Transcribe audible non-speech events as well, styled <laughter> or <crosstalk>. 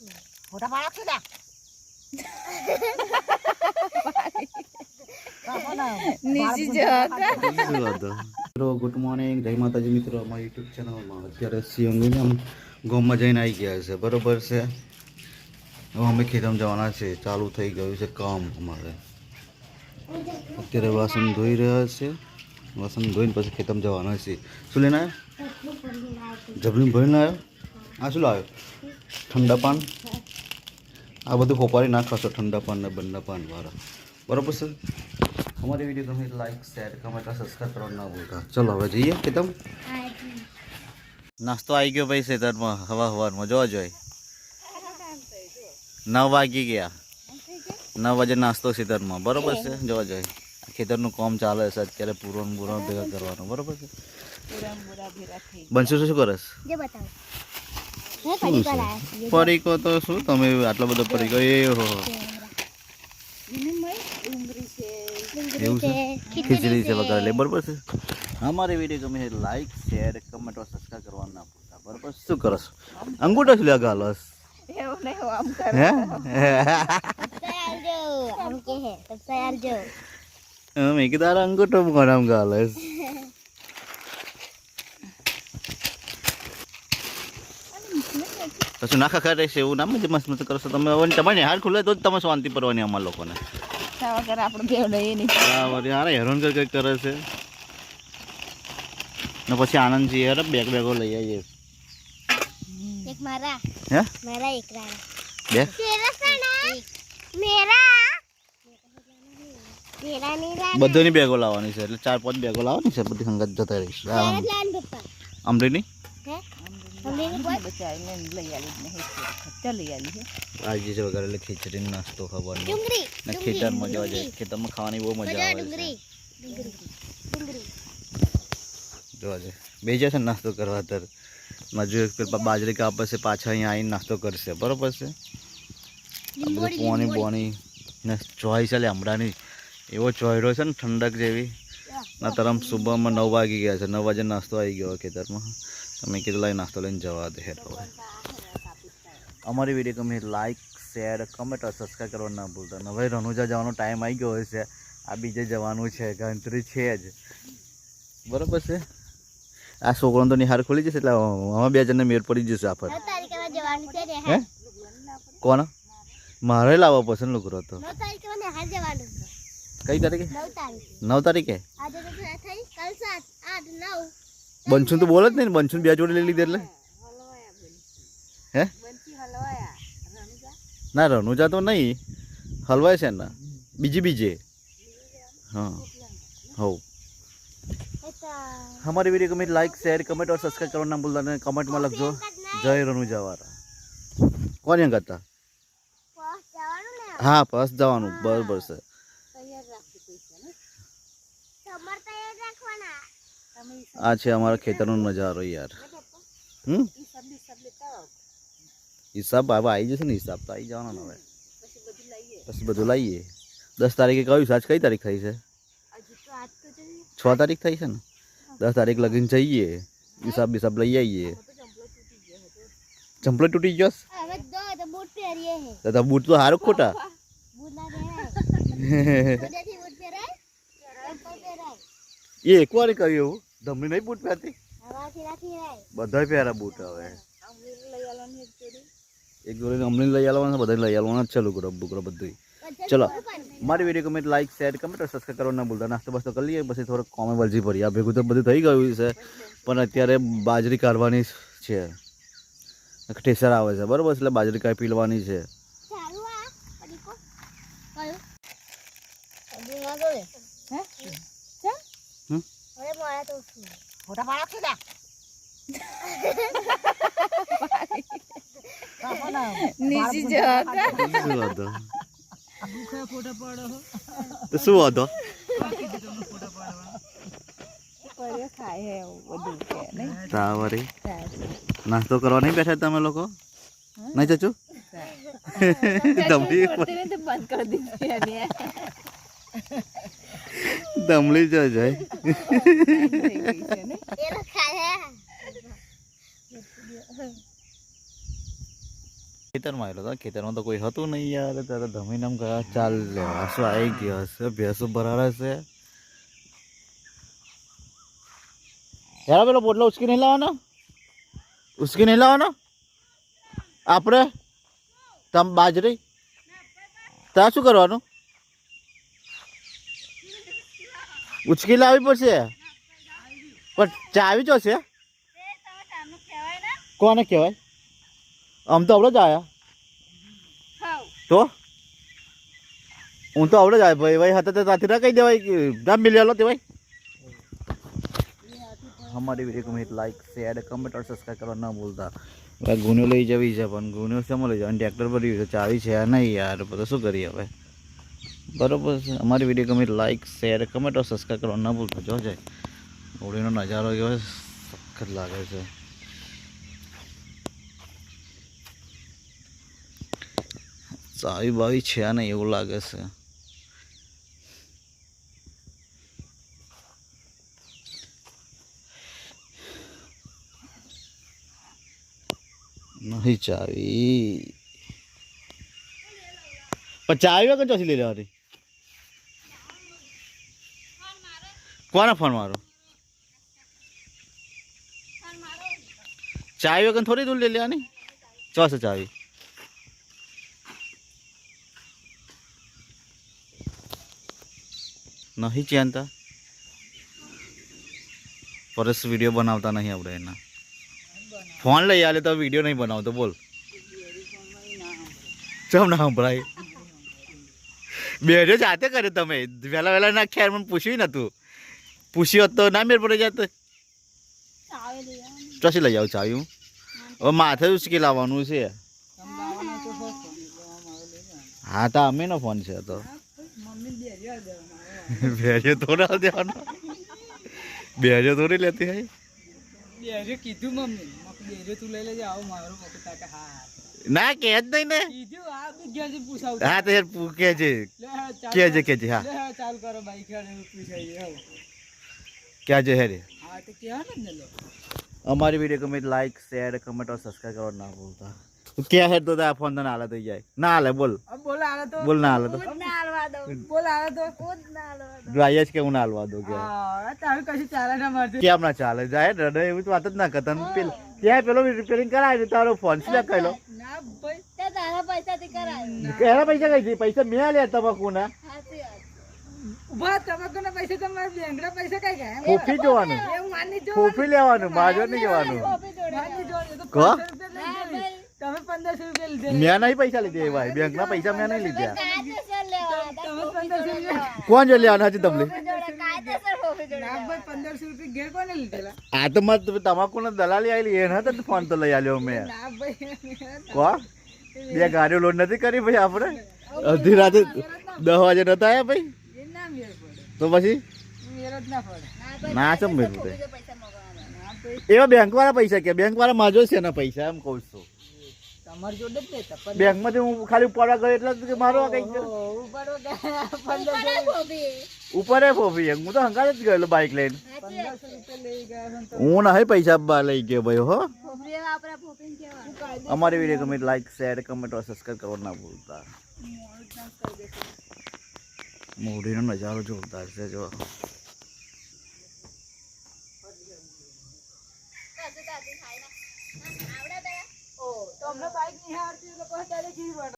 ફોટા પાડો છે લ્યા. કાપો ને. નીચે બાળ જતા. ગુંડા મિત્રો મોર્નિંગ જય માતાજી મિત્રો અમારી યુટ્યુબ ચેનલમાં અત્યારે સિંહ આમ ગામમાં જઈને આવી ગયા છે. બરોબર છે? હવે અમે ખેતરમાં જવાના છે. ચાલુ થઈ ગયું છે કામ અમારે. અત્યારે વાસણ ધોઈ રહ્યા છે. વાસણ ધોઈને પછી ખેતરમાં જવાના છે શું લઈને આવ્યો? જબલીને ભરીને આવ્યો? આ શું લાવ્યો? ઠંડા પાન? આ બધું ખોપારી નાખશો ઠંડા પાન ને બંને પાન વાળા. બરોબર છે? અમારી વીડિયો તમે લાઈક શેર કમેન્ટ સબસ્ક્રાઈબ કરવા ના ભૂલતા. ચલો હવે જઈએ કે તમ નાસ્તો આવી ગયો ભાઈ સેતરમાં હવા હવારમાં. જોવા જોઈએ નવ વાગી ગયા. નવ વાગે નાસ્તો ખેતરમાં બરોબર છે? જોવા જોઈએ ખેતરનું કામ ચાલે છે અત્યારે પૂરો ને ભેગા કરવાનો. બરોબર છે? બનશું શું કરસ પરીકો તો શું? તમે આટલો બધો પરીકો એ હો છે એવું છે? ખીચડી છે વગેરે બરોબર છે? અમારી વીડિયો ગમે લાઈક શેર કમેન્ટ અને સબસ્ક્રાઈબ કરવાનું ના ભૂલતા બરાબર? શું કરસ અંગૂઠો શું આમ કરે. <laughs> આમ તૈયાર જો મેં કીધું અંગૂઠો કોનામ ગાલસ પછી નાખા ખાય રહેશે એવું નામ જ મસ્ત મસ્ત કરશો તમે. હવે તમારે હાર ખુલે તો જ તમે શાંતિ પરવાની અમારા લોકોને. હારે હેરાન કરી કંઈક કરે છે. ને પછી આનંદજી યાર બેગ બેગો લઈ આવીએ. એક મારા. હે? મારા એક રાણા. બે? મેરા? બધાની બેગો લાવવાની છે એટલે ચાર પાંચ બેગો લાવવાની છે બધી સંગત જતા રહીશ. મેરા આજે છે વગર એટલે ખીચડી નાસ્તો ખાવાનો. ને ખેતરમાં જવા જાય ખેતરમાં ખાવાની બહુ મજા આવે જોવા જાય બે જશે નાસ્તો કરવા તર મજૂર બાજરી કાપે છે પાછા અહીંયા આવીને નાસ્તો કરશે. બરોબર છે? પોણી બોણી. ને ચોઈસ એટલે હમણાંની એવો ચોયરો છે ને ઠંડક જેવી. ના તરમ સુબહમાં નવ વાગી ગયા છે. નવ વાગે નાસ્તો આવી ગયો ખેતરમાં. તમે કીધું લાઈ નાસ્તો લઈને જવા દે હવે અમારી વીડિયો ગમે લાઈક શેર કમેન્ટ અને સબસ્ક્રાઈબ કરવા ના ભૂલતા. હવે રણુજા જવાનો ટાઈમ આવી ગયો છે. આ બીજે જવાનું છે. ગણતરી છે જ. બરોબર છે? આ છોકરો તો નિહાર ખોલી જશે એટલે અમે બે જણને મેળ પડી જશે આપણે કોણ? મારે લાવવા પડશે ને લુકરો તો. કઈ તારીખે? નવ તારીખે. નવ તારીખે? આજે તો થઈ કાલ સાત આઠ નવ બનશું તો બોલે જ નહીં ને બનશું બે જોડે લઈ લીધી એટલે હે ના રનુજા તો નહીં હલવાય છે ને બીજી બીજે હા હો हमारी वीडियो को मेरी लाइक शेयर कमेंट और सब्सक्राइब करना ना भूलना नहीं कमेंट में लखजो जय रनुजा वाला કોણ એમ કરતા બસ જવાનું ને હા બસ જવાનું બરોબર છે આ છે અમારા ખેતરનો નજારો યાર હમ હિસાબ હવે આવી જશે ને હિસાબ તો આવી જવાનો ને હવે પછી બધું લાવીએ દસ તારીખે કહ્યું છે આજ કઈ તારીખ થઈ છે હજુ તો આજ તો જઈએ છ તારીખ થઈ છે ને દસ તારીખ લગીને જઈએ હિસાબ બિસાબ લઈ આવીએ ચંપલો તૂટી ગયો છે? હવે દો તો બૂટ પહેરીએ હે તો તો બૂટ તો સારું ખોટા બૂટ ના પહેરાય બધાથી બૂટ પહેરાય ચંપલ પહેરાય એ એકવાર કહ્યું એવું ધમની નહીં બૂટ પહેરતી? હવાથી રાખી રાય બધા પહેરા બૂટ હવે. એક જોડે. અમને લઈ આવવાના બધા લઈ આવવાના જ છે લુકડો બુકડો બધું ચલો મારી વીડિયો ગમે લાઈક શેર કમેન્ટ સબસ્ક્રાઈબ કરવાનું ના ભૂલતા. નાસ્તો બાસ્તો કરી લઈએ પછી થોડોક કોમે વલજી પડી આ ભેગું તો બધું થઈ ગયું છે પણ અત્યારે બાજરી કાઢવાની છે. ઠેસર આવે છે બરોબર એટલે બાજરી કાઢી પીલવાની છે. ચાલુ આ પડીકો. કયું? હજુ ના જોડે હે ચા હમ? હવે મોડા તો ઉઠું ફોટા પાડો છે લ્યા. કાપો ને. નીચે જતા શું હતો તો શું હતો પડ્યો ખાય હે એવું બધું કે નહીં તાવરી થાય છે. નાસ્તો કરવા નહીં બેઠા તમે લોકો નહીં ચચુ થાય. દમડી પડતી નહીં તો બંધ કરી દીધી દમડી જ જાય. ખેતરમાં આવેલો હતો. ખેતરમાં તો કોઈ હતું નહીં યાર. ત્યારે ધમીને આમ ગયા ચાલ લેવા શું આવી ગયો. હશે, ભેંસો ભરાડે છે. યાર પેલો પોટલો ઉચકી નહીં લાવવાનો? ઉચકી નહીં લાવવાનો? આપણે? તમ બાજરી? ત્યાં શું કરવાનું? ઉચકી લાવવી પડશે પણ ચાવી જો છે કોને કહેવાય આમ તો આવડે જ આયા તો હું તો આવડે જ આવ્યો ભાઈ ભાઈ હતા તો ત્યાંથી ના કહી દેવાય કે ના મિલી લો તે ભાઈ हमारी वीडियो को हिट लाइक शेयर कमेंट और सब्सक्राइब करना ना भूलता હવે ગુનો લઈ જવી છે પણ ગુનો શેમાં લઈ જવાનું ટ્રેક્ટર પર રહ્યું છે ચાવી છે નહીં યાર બધું શું કરીએ હવે બરોબર છે. અમારી વીડિયો ગમે લાઈક શેર કમેન્ટ और સબસ્ક્રાઈબ કરવા ના ભૂલતા. જો જાય. હોળીનો નજારો કેવો સખત લાગે છે. ચાવી બાવી છે નહીં એવું લાગે છે. નહીં ચાવી. પણ ચાવી વગર ચોથી લઈ લેવાની કોને ફોન મારો? ચાવી વગર થોડી દૂર લઈ લેવાની? ચોસે ચાવી? નહીં ચેનતા પરસ વીડિયો બનાવતા નહીં આપણે એના. ફોન લઈ આલે તો વીડિયો નહીં બનાવતો, બોલ. ચમ ના સંભળાય? બેજો જાતે કરે તમે. વહેલા વહેલા ના ખેર મને પૂછ્યું નતું. પૂછ્યું હોત તો ના મેર પડે જાત? ચોસી લઈ આવું ચાવ્યું હવે માથે ઉચકી લાવવાનું છે. હા તો અમે નો ફોન છે તો. બેજો થોડા દેવાનો. બેજો થોડી લેતી હોય? બેજો કીધું મમ્મી. બેજો તું લઈ લેજે આવો મારો મક તાકે હા. હા ના કે જ નહીં ને. કીધું આ બી ઘેરથી પૂછાવું હા તો યાર પૂ- કે છે હા કે છે કે છે હા. ચાલ કરો બાઈક પૂછાઈ ક્યાં જશે રે અમારી વીડિયો ગમે લાઈક શેર કમેન્ટ ઓર સબસ્ક્રાઇબ કરવા ના ભૂલતા ક્યાં હેર તો તારા ફોન તને હાલત થઈ જાય ના હાલે બોલ બોલ હાલે તો બોલ ના હાલે તો બોલ હાલે તો ડ્રાય જ કે હું ના હાલવા દઉં કે તારું કશું ચાલે ના મારતું કેમ ના ચાલે જાય રડે એવી વાત જ ના કરતા પેલ ત્યાં પેલો રિપેરિંગ કરાવી તારો ફોન સિલેક્ટ કરી લો ના ભાઈ તારા પૈસાથી કરાય એના પૈસા કઈ પૈસા મેં લે તમાકુ ના ઊભા તમાકુ ના પૈસા તમારા બેંકના પૈસા કઈ ગયા ફોફી જોવાનું. ફોફી લેવાનું માજો નહીં જવાનું. માની જો એ તો કો? 500 રૂપિયા લઈ ગઈ. તમે 1500 રૂપિયા લીધે મેં નહીં પૈસા લીધા એ ભાઈ. બેંકના પૈસા મેં નહીં લીધા. કાયદેસર લેવાના તમે 1500 રૂપિયા કોણ જો લેવાના છે તમને? જોડે કાયદેસર હોવી જોડે ના ભાઈ 1500 રૂપિયા ઘેર કોને લીધેલા? આ તો મત તમાકુ ને દલાલી આવેલી એના તો ફોન તો લઈ આવ્યો મેં ના ભાઈ. કો બે ગાડીઓ લોડ નથી કરી ભાઈ આપણે? અડધી રાતે દસ વાગે નતા આવ્યા ભાઈ? એ ના તો પછી? ના પડે ચમ મેળ પડે પૈસા મગવાના ના ભાઈ એવા બેંક વાળા પૈસા કે બેંક વાળા માજો છે એના પૈસા એમ કહું છું. બેંકમાંથી હું ખાલી ઉપાડવા ગયો એટલે કે મારો કંઈક ઓહો, ઉપાડો ગયા 1500 ભાભી ઉપર ફોફી હું તો હંકાર જ ગયેલો બાઇક લઈને. 1500 રૂપિયા લઈ ગયા છો ને તો હું નહીં પૈસા બા લઈ ગયો ભાઈ હો. અમારી વીડિયો ગમે લાઈક શેર કમેન્ટ और કરવા ના ભૂલતા. મોઢીનો નજારો જોરદાર છે જો તમને બાઈક નહીં તારે કેવી